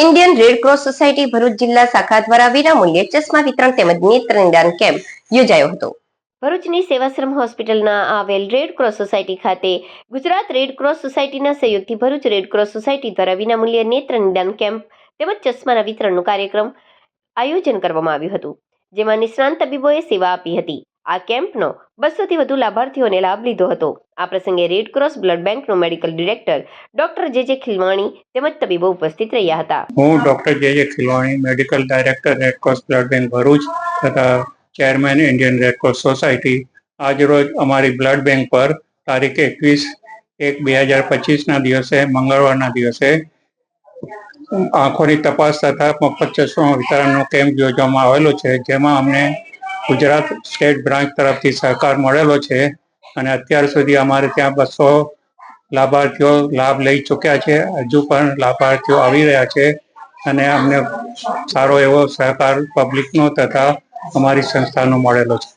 Indian red cross society Bharuch જિલ્લા શાખા દ્વારા વિનામૂલ્યે ચશ્મા વિતરણ તેમજ નેત્ર નિદાન કેમ્પ યોજાયો હતો. ભરૂચની સેવાશ્રમ હોસ્પિટલના આવેલ રેડ ક્રોસ સોસાયટી ખાતે ગુજરાત રેડ ક્રોસ સોસાયટીના સહયોગથી ભરૂચ રેડ ક્રોસ સોસાયટી દ્વારા વિનામૂલ્યે નેત્ર નિદાન કેમ્પ તેમજ ચશ્માના વિતરણનો કાર્યક્રમ આયોજન કરવામાં આવ્યું હતું, જેમાં નિષ્ણાંત તબીબોએ સેવા આપી હતી. આ કેમ્પનો બસોથી વધુ લાભાર્થીઓને લાભ લીધો હતો. આ પ્રસંગે રેડક્રોસ બ્લડ બેંકનો medical director doctor J J Khilwani તેમજ તબીબો ઉપસ્થિત રહ્યા હતા. હું doctor J J Khilwani medical director red cross blood bank Bharuch તથા ચેરમેન ઇન્ડિયન રેડક્રોસ સોસાયટી આજરોજ અમારી બ્લડ બેંક પર તારીખ એકવીસ એક બે હજાર પચીસના દિવસે, મંગળવારના દિવસે આંખોની તપાસ તથા મફત ચશ્મા વિતરણનો કેમ્પ યોજવામાં આવેલો છે, જેમાં અમને ગુજરાત સ્ટેટ બ્રાન્ચ તરફથી સહકાર મળેલો છે. અને અત્યાર સુધી અમારે ત્યાં બસો લાભાર્થીઓ લાભ લઈ ચૂક્યા છે. હજુ પણ લાભાર્થીઓ આવી રહ્યા છે અને અમને સારો એવો સહકાર પબ્લિકનો તથા અમારી સંસ્થાનો મળેલો છે.